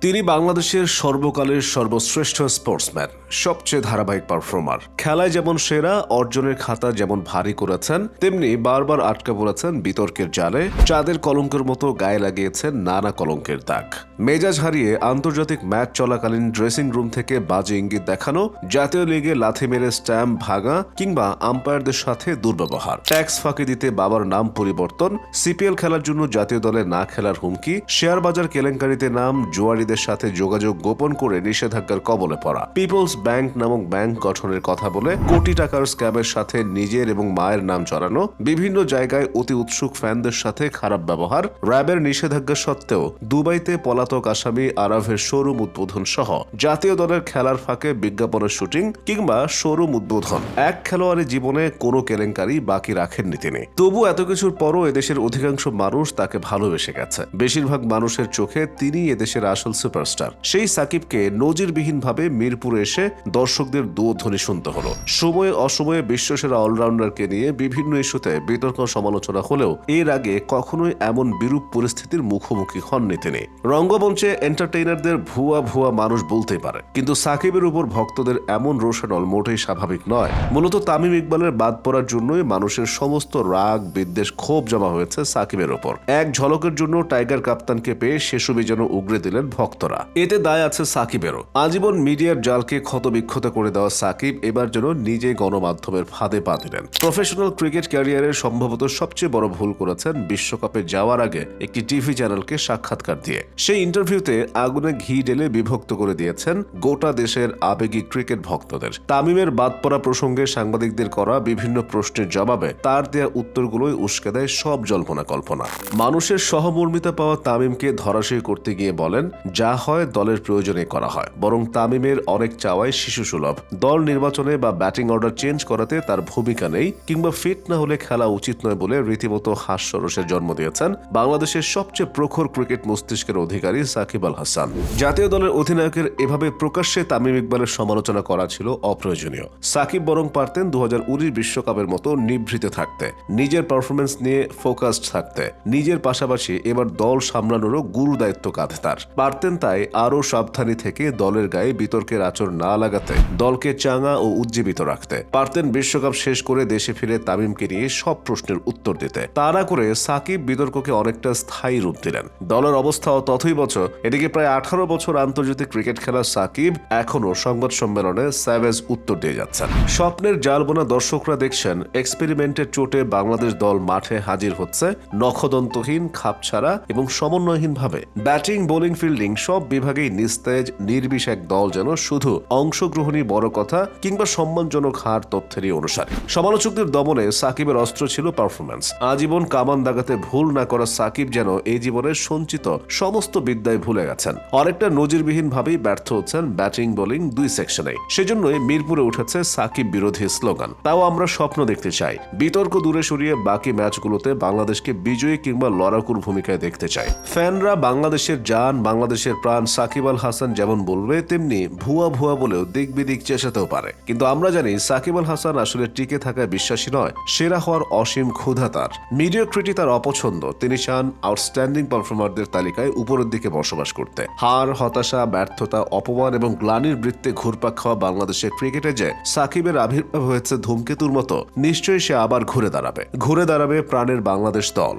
তিনি বাংলাদেশের সর্বকালের সর্বশ্রেষ্ঠ স্পোর্টসম্যান সবচেয়ে ধারাবাহিক পারফর্মার খেলায় যেমন সেরা, অর্জনের খাতা যেমন ভারী করেছেন, তেমনি বারবার আটকা পড়েছেন বিতর্কের জালে। চাঁদের কলঙ্কের মতো গায়ে লাগিয়েছেন নানা কলঙ্কের দাগ। মেজাজ হারিয়ে আন্তর্জাতিক ম্যাচ চলাকালীন ড্রেসিং রুম থেকে বাজে ইঙ্গিত দেখানো, জাতীয় লিগে লাথি মেরে স্ট্যাম্প ভাঙা, কিংবা আম্পায়ারদের সাথে দুর্ব্যবহার। ট্যাক্স ফাঁকি দিতে বাবার নাম পরিবর্তন সিপিএল খেলার জন্য জাতীয় দলে না খেলার হুমকি শেয়ার বাজার কেলেঙ্কারিতে নাম জুয়ারিদের সাথে যোগাযোগ গোপন করে নিষেধাজ্ঞার কবলে পড়া। পিপলস ব্যাংক নামক ব্যাংক গঠনের কথা বলে কোটি টাকার স্ক্যামের সাথে নিজের এবং মায়ের নাম চড়ানো, বিভিন্ন জায়গায় অতি উৎসুক ফ্যানদের সাথে খারাপ ব্যবহার, র্যাবের নিষেধাজ্ঞা সত্ত্বেও দুবাইতে পলাতক আসামি আরাফের শোরুম উদ্বোধন সহ জাতীয় দলের খেলার ফাঁকে বিজ্ঞাপনের শুটিং কিংবা শোরুম উদ্বোধন। এক খেলোয়াড়ি জীবনে কোনো কেলেঙ্কারি বাকি রাখেননি তিনি। তবু এত কিছুর পরও এদেশের অধিকাংশ মানুষ তাকে ভালোবেসে গেছে। বেশিরভাগ মানুষের চোখে তিনি এদেশের আসল সুপারস্টার সেই সাকিবকে নজিরবিহীনভাবে মিরপুরে এসে দর্শকদের দুধ্বনি শুনতে হলো। সময়ে অসময়ে বিশ্বসেরা অলরাউন্ডারকে নিয়ে বিভিন্ন ইস্যুতে বিতর্ক সমালোচনা হলেও এর আগে কখনোই এমন বিরূপ পরিস্থিতির মুখোমুখি হননি তিনি। রঙ্গমঞ্চে এন্টারটেইনারদের ভুয়া ভুয়া মানুষ বলতেই পারে, কিন্তু সাকিবের উপর ভক্তদের এমন রোশানল মোটেই স্বাভাবিক নয়। মূলত তামিম ইকবালের বাদ পড়ার জন্যই মানুষের সমস্ত রাগ, বিদ্বেষ ক্ষোভ জমা হয়েছে সাকিবের ওপর এক ঝলকের জন্য টাইগার কাপ্তানকে পেয়ে শেষবি যেন উগড়ে দিলেন ভক্তরা। এতে দায় আছে সাকিবেরও। আজীবন মিডিয়ার জালকে ক্ষতবিক্ষত করে দেওয়া সাকিব এবার যেন নিজে গণমাধ্যমের ফাঁদে পা দিলেন। প্রফেশনাল ক্রিকেট ক্যারিয়ারের সম্ভবত সবচেয়ে বড় ভুল করেছেন বিশ্বকাপে যাওয়ার আগে একটি টিভি চ্যানেলকে সাক্ষাৎকার দিয়ে। সেই ইন্টারভিউতে আগুনে ঘি ঢেলে বিভক্ত করে দিয়েছেন গোটা দেশের আবেগী ক্রিকেট ভক্তদের। তামিমের বাদ পড়া প্রসঙ্গে সাংবাদিকদের করা বিভিন্ন প্রশ্নের জবাবে তার দেয়া উত্তরগুলোই উস্কে দেয় সব জল্পনা কল্পনা। মানুষের সহমর্মিতা পাওয়া তামিমকে ধরাশয়ী করতে গিয়ে বলেন যা হয় দলের প্রয়োজনে করা হয়। বরং তামিমের অনেক চাওয়ায় শিশু সুলভ দল নির্বাচনে বা ব্যাটিং অর্ডার চেঞ্জ করাতে তার ভূমিকা নেই, কিংবা ফিট না হলে খেলা উচিত নয় বলে রীতিমতো হাস্যরসের জন্ম দিয়েছেন বাংলাদেশের সবচেয়ে প্রখর ক্রিকেট মস্তিষ্কের অধিকারী সাকিব আল হাসান। জাতীয় দলের অধিনায়কের এভাবে প্রকাশ্যে তামিম ইকবালের সমালোচনা করা ছিল অপ্রয়োজনীয়। সাকিব বরং পারতেন দু বিশ্বকাপের মতো নিভৃতে থাকতে, নিজের পারফরমেন্স নিয়ে ফোকাসড থাকতে। নিজের পাশাপাশি এবার দল সামলানোরও গুরু দায়িত্ব কাঁধে তার। পারতেন তাই আরও সাবধানী থেকে দলের গায়ে বিতর্কের আচর না লাগাতে, দলকে চাঙা ও উজ্জীবিত রাখতে। পারতেন বিশ্বকাপ শেষ করে দেশে ফিরে তামিমকে নিয়ে সব প্রশ্নের উত্তর দিতে। তা না করে সাকিব বিতর্ককে অনেকটা স্থায়ী রূপ দিলেন। দলের অবস্থাও তথই বছর এদিকে প্রায় আঠারো বছর আন্তর্জাতিক ক্রিকেট খেলা সাকিব এখনও সংবাদ সম্মেলনে স্যাভেজ উত্তর দিয়ে যাচ্ছেন। স্বপ্নের জাল বোনা দর্শকরা দেখছেন, এক্সপেরিমেন্টের চোটে বাংলাদেশ দল মাঠে হাজির হচ্ছে নখদন্তহীন খাপছাড়া এবং সমন্বয়হীনভাবে। ব্যাটিং, বোলিং, ফিল্ডিং সব বিভাগেই নিস্তেজ নির্বিষ এক দল যেন শুধু অংশগ্রহণই বড় কথা কিংবা সম্মানজনক হার তথ্যেরই অনুসারে। সমালোচকদের দমনে সাকিবের অস্ত্র ছিল পারফরম্যান্স আজীবন কামান দাগাতে ভুল না করা সাকিব যেন এই জীবনের সঞ্চিত সমস্ত বিদ্যায় ভুলে গেছেন। অনেকটা নজিরবিহীন ভাবেই ব্যর্থ হচ্ছেন ব্যাটিং, বোলিং দুই সেকশনে। সেজন্যই মিরপুরে উঠেছে সাকিব বিরোধী স্লোগান। তাও আমরা স্বপ্ন দেখতে চাই। বিতর্ক দূরে সরিয়ে বাকি ম্যাচগুলোতে বাংলাদেশকে বিজয়ী কিংবা লড়াকুর ভূমিকায় দেখতে চাই। ফ্যানরা বাংলাদেশের যান বাংলাদেশের প্রাণ সাকিব আল হাসান যেমন বলবে, তেমনি ভুয়া ভুয়া বলেও দিক বিদিক চেষাতেও পারে। কিন্তু আমরা জানি সাকিব আল হাসান আসলে টিকে থাকায় বিশ্বাসী নয়, সেরা হওয়ার অসীম ক্ষুধা তার। মিডিওক্রিটি তার অপছন্দ। তিনি চান আউটস্ট্যান্ডিং পারফর্মারদের তালিকায় উপরের দিকে বসবাস করতে। হার, হতাশা, ব্যর্থতা, অপমান এবং গ্লানির বৃত্তে ঘুরপাক খাওয়া বাংলাদেশের ক্রিকেটে যে সাকিবের আবির্ভাব হয়েছে ধূমকেতুর মতো, নিশ্চয়ই সে আবার ঘুরে দাঁড়াবে। ঘুরে দাঁড়াবে প্রাণের বাংলাদেশ দল।